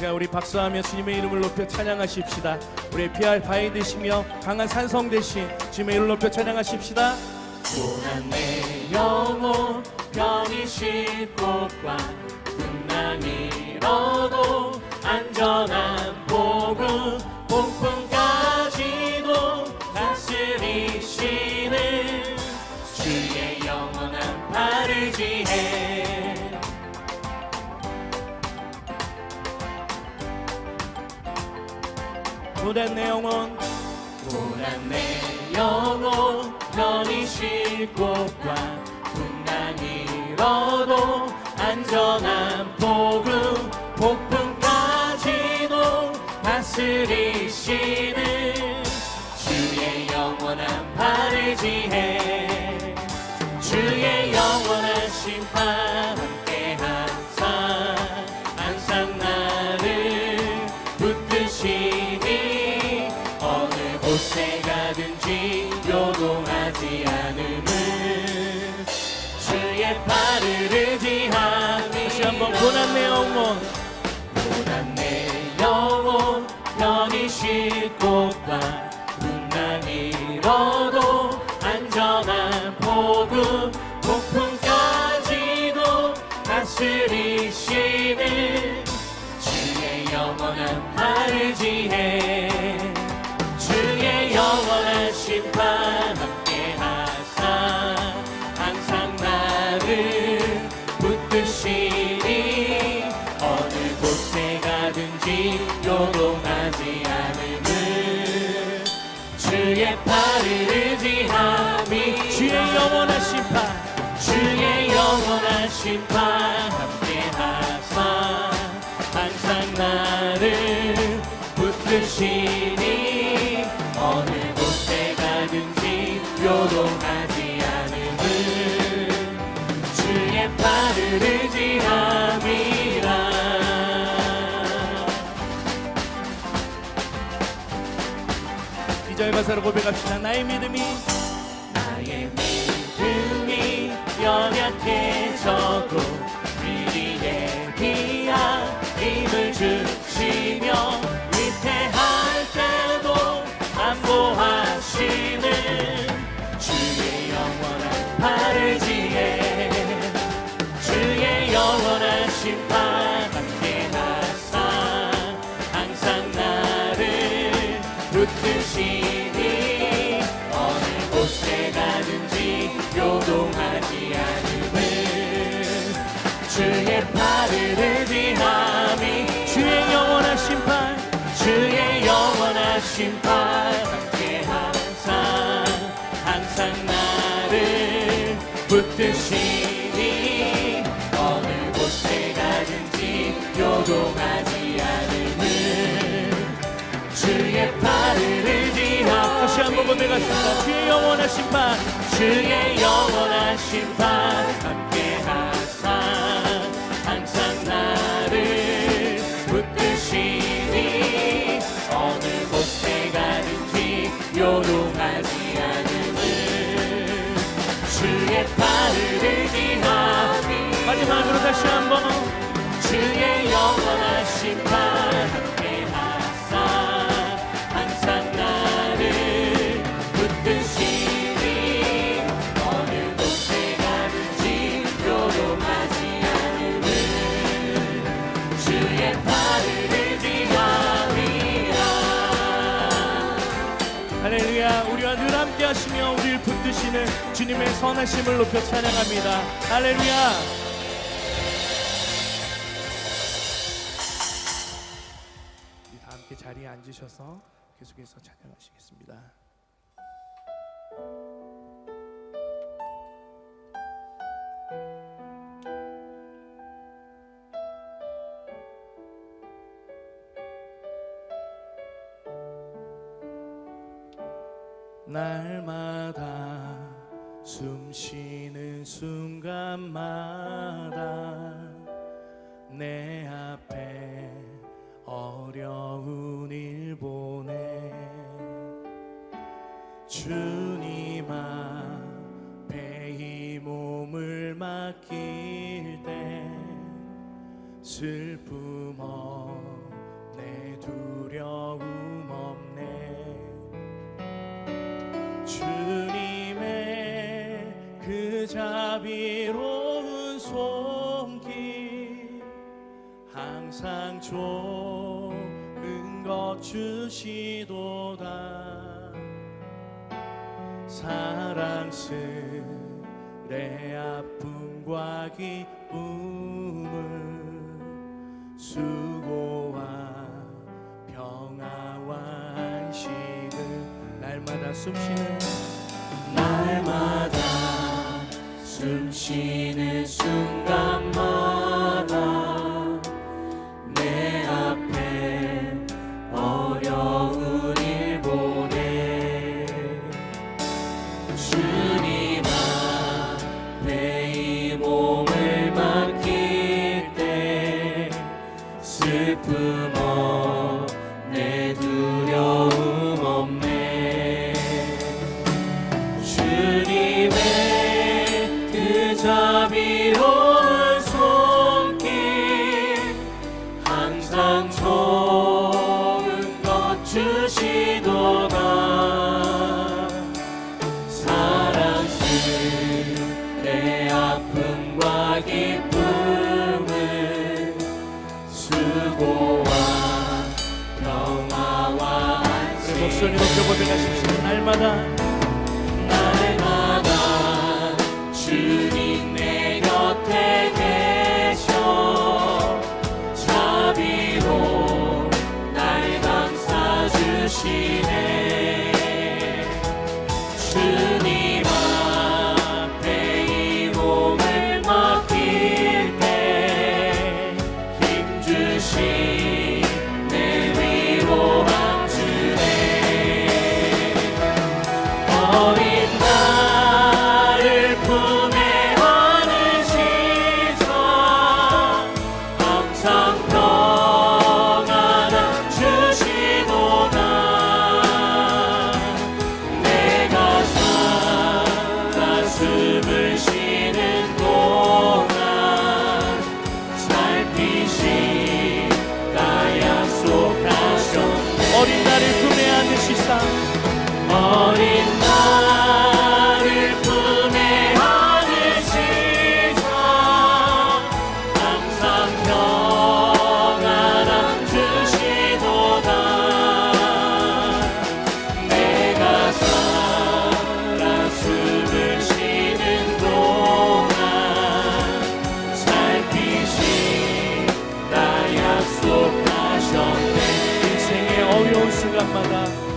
시간 우리 박수하며 주님의 이름을 높여 찬양하십시다. 우리 피할 바위 되시며 강한 산성 대신 주님의 이름을 높여 찬양하십시다. 고난 내 영혼 편히 쉴 곳과 잃어도 안전한 복음 폭풍 고된 내 영혼 고난 내 영혼 편히 쉴 곳과 풍랑이 잃어도 안전한 복음 폭풍까지도 다스리시는 주의 영원한 발을 지해 주의 영원한 심판. 함 않음은 주의 발을 의지함이 다시 한번 고난 내 영혼. 고난 내 영혼 편히 쉴 곳과 풍랑이 잃어도 붙드시니 어느 곳에 가든지 요동하지 않음은 주의 팔을 의지함이 주의 영원한 심판 주의 영원한 심판 함께 하사 항상 나를 붙드시 의지함이라 이절 가사로 고백합시다. 나의 믿음이 나의 믿음이 연약해져도 주의 팔을 의지함이 주의 영원한 심판 주의 영원한 심판 함께 항상 항상 나를 붙드시니 어느 곳에 가든지 요동하지 않음은 주의 팔을 의지하고 다시 한번 고백합시다. 주의 영원한 심판 주의 영원한 심판 팔을 의지함이 마지막으로 다시 한번 주의 영원한 심판 함께 하시며 우리를 붙드시는 주님의 선하심을 높여 찬양합니다. 할렐루야. 다 함께 자리에 앉으셔서 계속해서 찬양하시겠습니다 날마다 숨 쉬는 순간마다 내 앞에 어려운 일 보내. 주님 앞에 이 몸을 맡길 때 슬픔 없내 두려움 자비로운 손길 항상 좋은 것 주시도다. 사랑스레 아픔과 기쁨을 수고와 평화와 안식을 날마다 숨쉬는 날마다 숨 쉬는 순간 손을 높여 고백하십시오. 날마다. 날마다 주님 내 곁에 계셔. 자비로 날 감싸주시네. 주 la palabra.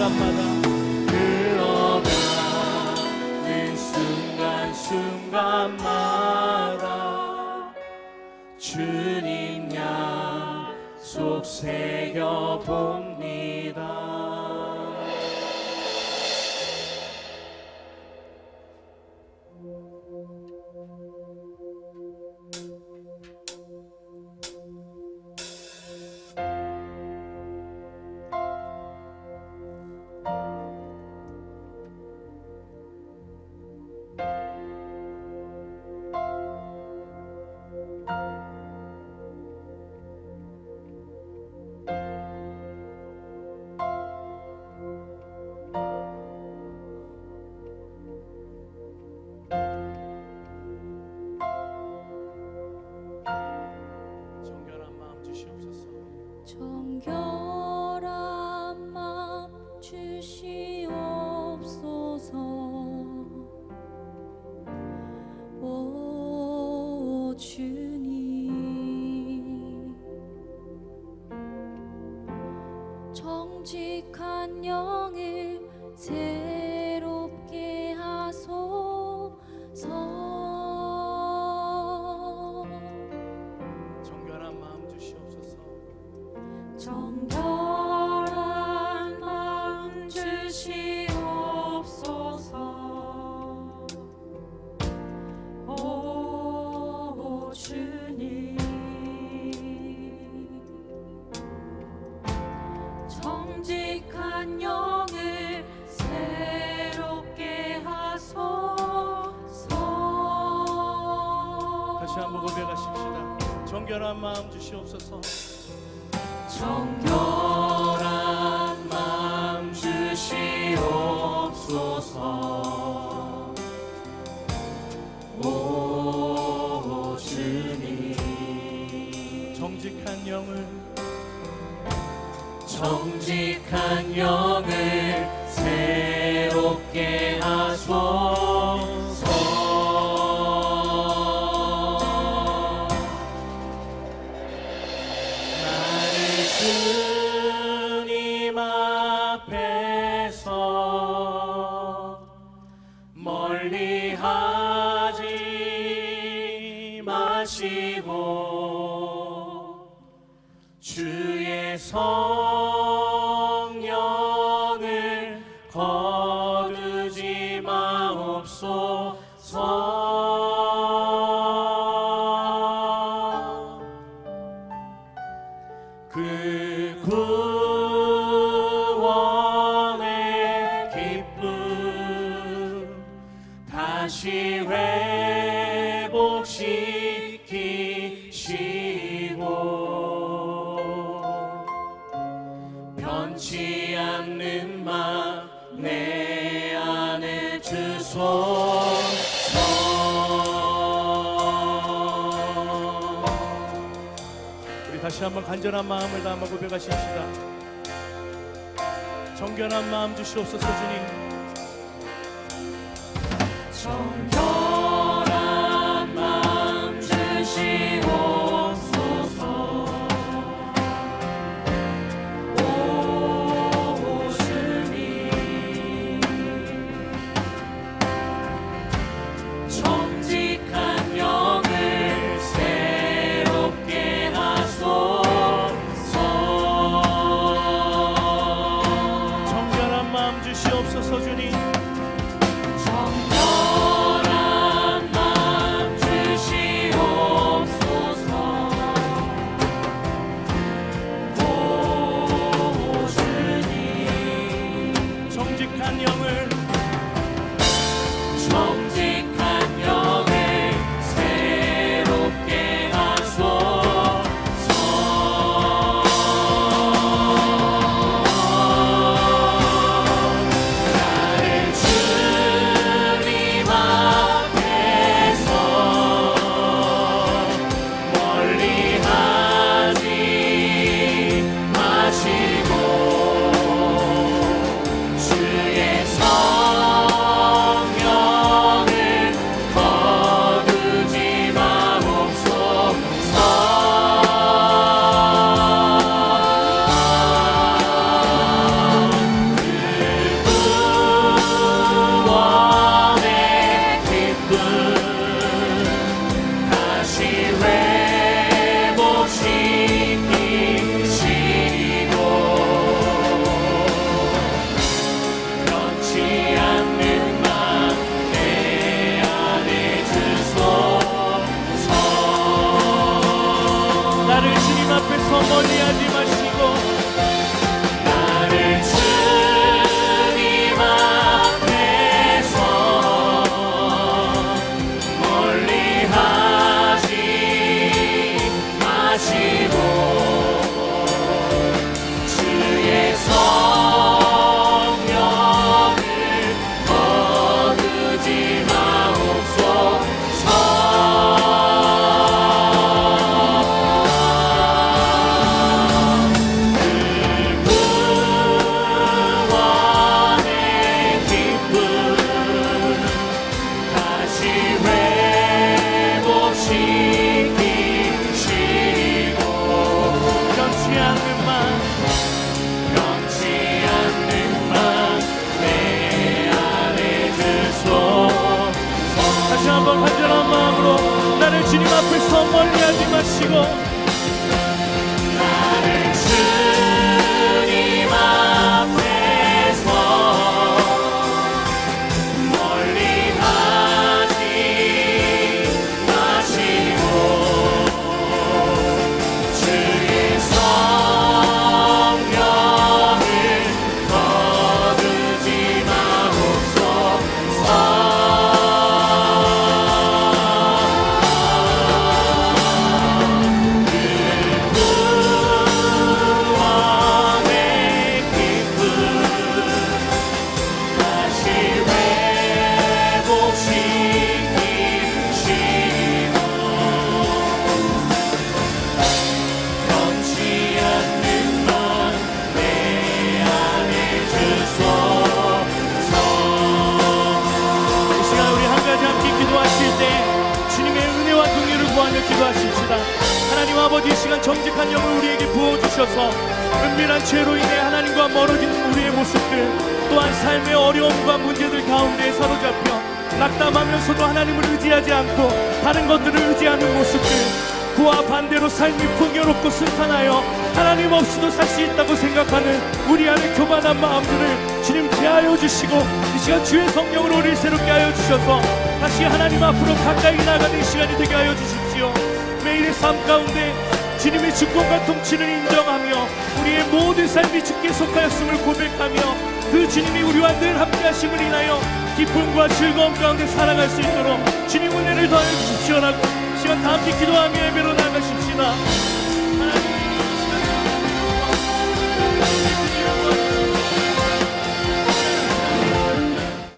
사람마다 흘러가는 순간순간마다 주님 약속 새겨본 다시 한번 고백하십시다. 정결한 마음 주시옵소서. 주시옵소서. 오 주님. 정직한 영을 정직한 영을 새롭게 하소서 하지 마시고 주의 성 회복시키시고 변치 않는 맘내 안에 주소서 우리 다시 한번 간절한 마음을 담아 고백하십시다. 정결한 마음 주시옵소서 주님. 정결 정직한 영을 우리에게 부어주셔서 은밀한 죄로 인해 하나님과 멀어지는 우리의 모습들 또한 삶의 어려움과 문제들 가운데 사로잡혀 낙담하면서도 하나님을 의지하지 않고 다른 것들을 의지하는 모습들 그와 반대로 삶이 풍요롭고 순탄하여 하나님 없이도 살 수 있다고 생각하는 우리 안의 교만한 마음들을 주님 제하여 주시고 이 시간 주의 성령으로 우리를 새롭게 하여 주셔서 다시 하나님 앞으로 가까이 나가는 이 시간이 되게 하여 주십시오. 매일의 삶 가운데 주님의 주권과 통치를 인정하며 우리의 모든 삶이 주께 속하였음을 고백하며 그 주님이 우리와 늘 함께 하심을 인하여 기쁨과 즐거움 가운데 살아갈 수 있도록 주님 은혜를 더하여 주십시오라고 시간 다 함께 기도하며 예배로 나가십시오